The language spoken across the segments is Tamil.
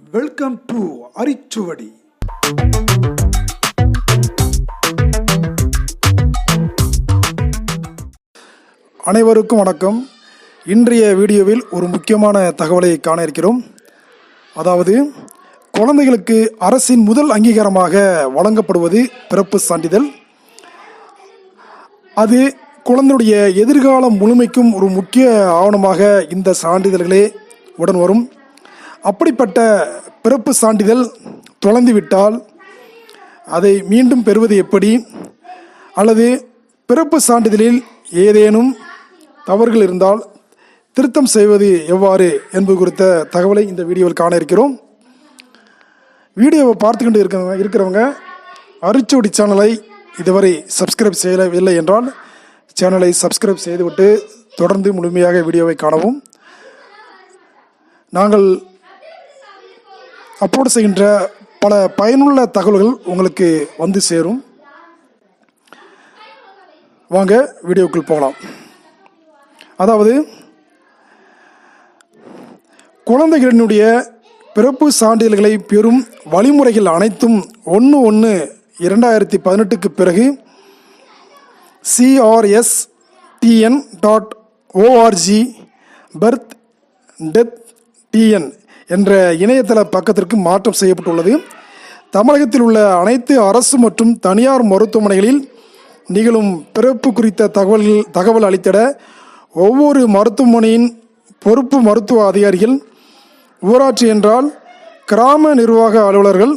Welcome to அரிச்சுவடி. அனைவருக்கும் வணக்கம். இன்றைய வீடியோவில் ஒரு முக்கியமான தகவலை காண இருக்கிறோம் அதாவது குழந்தைகளுக்கு அரசின் முதல் அங்கீகாரமாக வழங்கப்படுவது பிறப்பு சான்றிதழ். அது குழந்தையுடைய எதிர்காலம் முழுமைக்கும் ஒரு முக்கிய ஆவணமாக இந்த சான்றிதழ்களே உடன் வரும். அப்படிப்பட்ட பிறப்பு சான்றிதழ் தொலைந்துவிட்டால் அதை மீண்டும் பெறுவது எப்படி? அல்லது பிறப்பு சான்றிதழில் ஏதேனும் தவறுகள் இருந்தால் திருத்தம் செய்வது எவ்வாறு என்பது குறித்த தகவலை இந்த வீடியோவில் காண இருக்கிறோம். வீடியோவை பார்த்துக்கிட்டு இருக்கிறவங்க இருக்கிறவங்க அரிச்சோடி சேனலை இதுவரை சப்ஸ்கிரைப் செய்யவில்லை என்றால் சேனலை சப்ஸ்கிரைப் செய்துவிட்டு தொடர்ந்து முழுமையாக வீடியோவை காணவும். நாங்கள் அப்லோடு செய்கின்ற பல பயனுள்ள தகவல்கள் உங்களுக்கு வந்து சேரும். வாங்க வீடியோக்குள் போகலாம். அதாவது குழந்தைகளினுடைய பிறப்பு சான்றிதழ்களை பெறும் வழிமுறைகள் அனைத்தும் ஒன்று ஒன்று இரண்டாயிரத்தி பதினெட்டுக்கு பிறகு CRS TN dot ORG birth death TN என்ற இணையதள பக்கத்திற்கு மாற்றம் செய்யப்பட்டுள்ளது. தமிழகத்தில் உள்ள அனைத்து அரசு மற்றும் தனியார் மருத்துவமனைகளில் நிகழும் பிறப்பு குறித்த தகவல்கள் தகவல் அளித்திட ஒவ்வொரு மருத்துவமனையின் பொறுப்பு மருத்துவ அதிகாரிகள் ஊராட்சி என்றால் கிராம நிர்வாக அலுவலர்கள்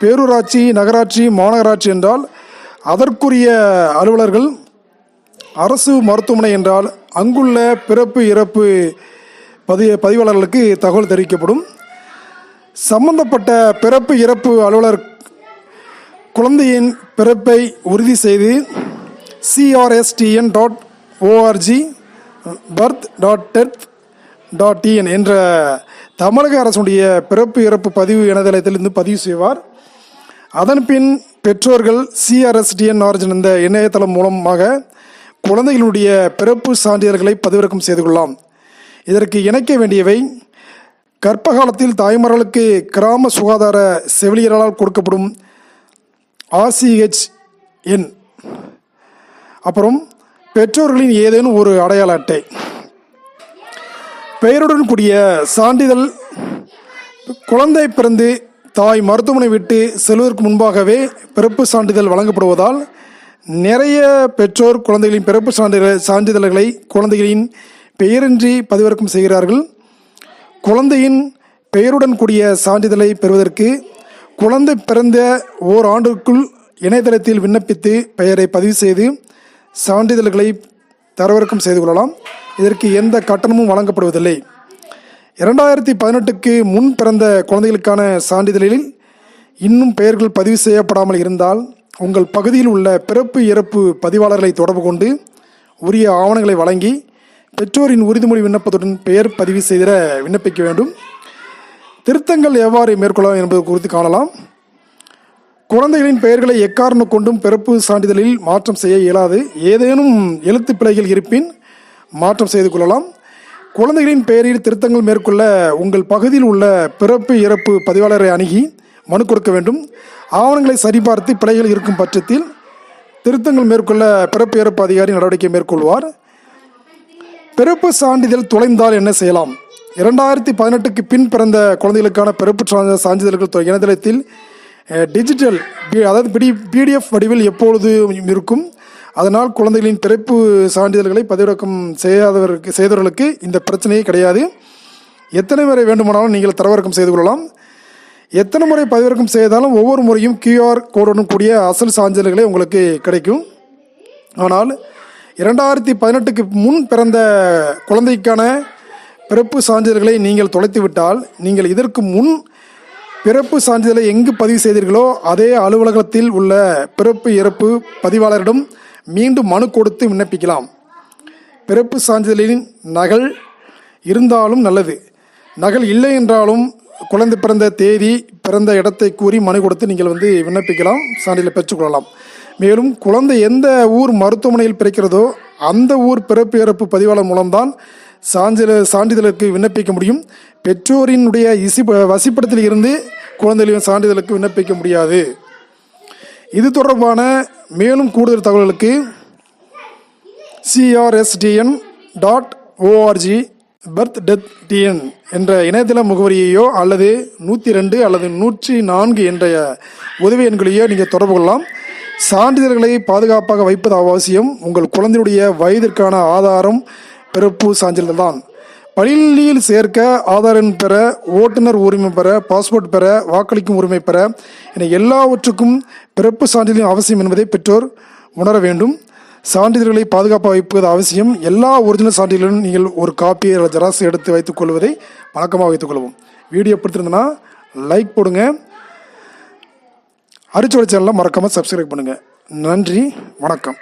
பேரூராட்சி நகராட்சி மாநகராட்சி என்றால் அதற்குரிய அலுவலர்கள் அரசு மருத்துவமனை என்றால் அங்குள்ள பிறப்பு இறப்பு பதிய பதிவாளர்களுக்கு தகவல் தெரிவிக்கப்படும். சம்பந்தப்பட்ட பிறப்பு இறப்பு அலுவலர் குழந்தையின் பிறப்பை உறுதி செய்து CRSTN dot ORG birth dot death dot TN என்ற தமிழக அரசுடைய பிறப்பு இறப்பு பதிவு இணையதளத்திலிருந்து பதிவு செய்வார். அதன்பின் பெற்றோர்கள் சிஆர்எஸ்டிஎன் ஆர்ஜின் இந்த இணையதளம் மூலமாக குழந்தைகளுடைய பிறப்பு சான்றிதழ்களை பதிவிறக்கம் செய்து கொள்ளலாம். இதற்கு இணைக்க வேண்டியவை கர்ப்ப காலத்தில் தாய்மார்களுக்கு கிராம சுகாதார செவிலியர்களால் கொடுக்கப்படும் ஆர்சிஹெச் எண் அப்புறம் பெற்றோர்களின் ஏதேனும் ஒரு அடையாள அட்டை. பெயருடன் கூடிய சான்றிதழ் குழந்தை பிறந்து தாய் மருத்துவமனை விட்டு செல்வதற்கு முன்பாகவே பிறப்பு சான்றிதழ் வழங்கப்படுவதால் நிறைய பெற்றோர் குழந்தைகளின் பிறப்பு சான்றிதழ் சான்றிதழ்களை குழந்தைகளின் பெயரின்றி பதிவிறக்கம் செய்கிறார்கள். குழந்தையின் பெயருடன் கூடிய சான்றிதழை பெறுவதற்கு குழந்தை பிறந்த ஓராண்டுக்குள் இணையதளத்தில் விண்ணப்பித்து பெயரை பதிவு செய்து சான்றிதழ்களை தரவிறக்கம் செய்து கொள்ளலாம். இதற்கு எந்த கட்டணமும் வழங்கப்படுவதில்லை. இரண்டாயிரத்தி பதினெட்டுக்கு முன் பிறந்த குழந்தைகளுக்கான சான்றிதழில் இன்னும் பெயர்கள் பதிவு செய்யப்படாமல் இருந்தால் உங்கள் பகுதியில் உள்ள பிறப்பு இறப்பு பதிவாளர்களை தொடர்பு கொண்டு உரிய ஆவணங்களை வழங்கி பெற்றோரின் உறுதிமொழி விண்ணப்பத்துடன் பெயர் பதிவு செய்திட விண்ணப்பிக்க வேண்டும். திருத்தங்கள் எவ்வாறு மேற்கொள்ளலாம் என்பது குறித்து காணலாம். குழந்தைகளின் பெயர்களை எக்காரணம் கொண்டும் பிறப்பு சான்றிதழில் மாற்றம் செய்ய இயலாது. ஏதேனும் எழுத்து பிழைகள் இருப்பின் மாற்றம் செய்து கொள்ளலாம். குழந்தைகளின் பெயரில் திருத்தங்கள் மேற்கொள்ள உங்கள் பகுதியில் உள்ள பிறப்பு இறப்பு பதிவாளரை அணுகி மனு கொடுக்க வேண்டும். ஆவணங்களை சரிபார்த்து பிழைகள் இருக்கும் பட்சத்தில் திருத்தங்கள் மேற்கொள்ள பிறப்பு இறப்பு அதிகாரி நடவடிக்கை மேற்கொள்வார். பிறப்பு சான்றிதழ் தொலைந்தால் என்ன செய்யலாம்? இரண்டாயிரத்தி பதினெட்டுக்கு பின் பிறந்த குழந்தைகளுக்கான பிறப்பு சான்றிதழ்கள் இணையதளத்தில் டிஜிட்டல் பி- அதாவது பிடி பிடிஎஃப் வடிவில் எப்பொழுது இருக்கும்? அதனால் குழந்தைகளின் பிறப்பு சான்றிதழ்களை பதிவிறக்கம் செய்யாதவருக்கு செய்தவர்களுக்கு இந்த பிரச்சனையே கிடையாது. எத்தனை முறை வேண்டுமானாலும் நீங்கள் தரவிறக்கம் செய்து கொள்ளலாம். எத்தனை முறை பதிவிறக்கம் செய்தாலும் ஒவ்வொரு முறையும் கியூஆர் கோடுடன் கூடிய அசல் சான்றிதழ்களே உங்களுக்கு கிடைக்கும். ஆனால் இரண்டாயிரத்தி பதினெட்டுக்கு முன் பிறந்த குழந்தைக்கான பிறப்பு சான்றிதழ்களை நீங்கள் தொலைத்து விட்டால் நீங்கள் இதற்கு முன் பிறப்பு சான்றிதழை எங்கு பதிவு செய்தீர்களோ அதே அலுவலகத்தில் உள்ள பிறப்பு இறப்பு பதிவாளரிடம் மீண்டும் மனு கொடுத்து விண்ணப்பிக்கலாம். பிறப்பு சான்றிதழின் நகல் இருந்தாலும் நல்லது. நகல் இல்லை என்றாலும் குழந்தை பிறந்த தேதி பிறந்த இடத்தை கூறி மனு கொடுத்து நீங்கள் வந்து விண்ணப்பிக்கலாம் சான்றிதழை பெற்றுக்கொள்ளலாம் மேலும் குழந்தை எந்த ஊர் மருத்துவமனையில் பிறக்கிறதோ அந்த ஊர் பிறப்பு இறப்பு பதிவாளர் மூலம்தான் சான்றிதழ் சான்றிதழுக்கு விண்ணப்பிக்க முடியும். பெற்றோரினுடைய இசி வசிப்படத்தில் இருந்து குழந்தைகளின் சான்றிதழுக்கு விண்ணப்பிக்க முடியாது. இது தொடர்பான மேலும் கூடுதல் தகவல்களுக்கு CRSTN dot ORG birth death TN என்ற இணையதள முகவரியையோ அல்லது நூற்றி ரெண்டு அல்லது நூற்றி நான்கு என்ற உதவி எண்களையோ நீங்கள் தொடர்பு கொள்ளலாம். சான்றிதழ்களை பாதுகாப்பாக வைப்பது அவசியம். உங்கள் குழந்தையுடைய வயதிற்கான ஆதாரம் பிறப்பு சான்றிதழ் தான். பள்ளியில் சேர்க்க ஆதார் எண் பெற ஓட்டுநர் உரிமை பெற பாஸ்போர்ட் பெற வாக்களிக்கும் உரிமை பெற என எல்லாவற்றுக்கும் பிறப்பு சான்றிதழின் அவசியம் என்பதை பெற்றோர் உணர வேண்டும். சான்றிதழ்களை பாதுகாப்பாக வைப்பது அவசியம். எல்லா ஒரிஜினல் சான்றிதழும் நீங்கள் ஒரு காப்பி அல்லது ஜெராக்ஸ் எடுத்து வைத்துக் கொள்வதை வழக்கமாக வைத்துக் கொள்வோம். வீடியோ பிடித்திருந்தனா லைக் போடுங்க. அரிச்சுவடை சேனலை மறக்காமல் சப்ஸ்கிரைப் பண்ணுங்கள் நன்றி வணக்கம்.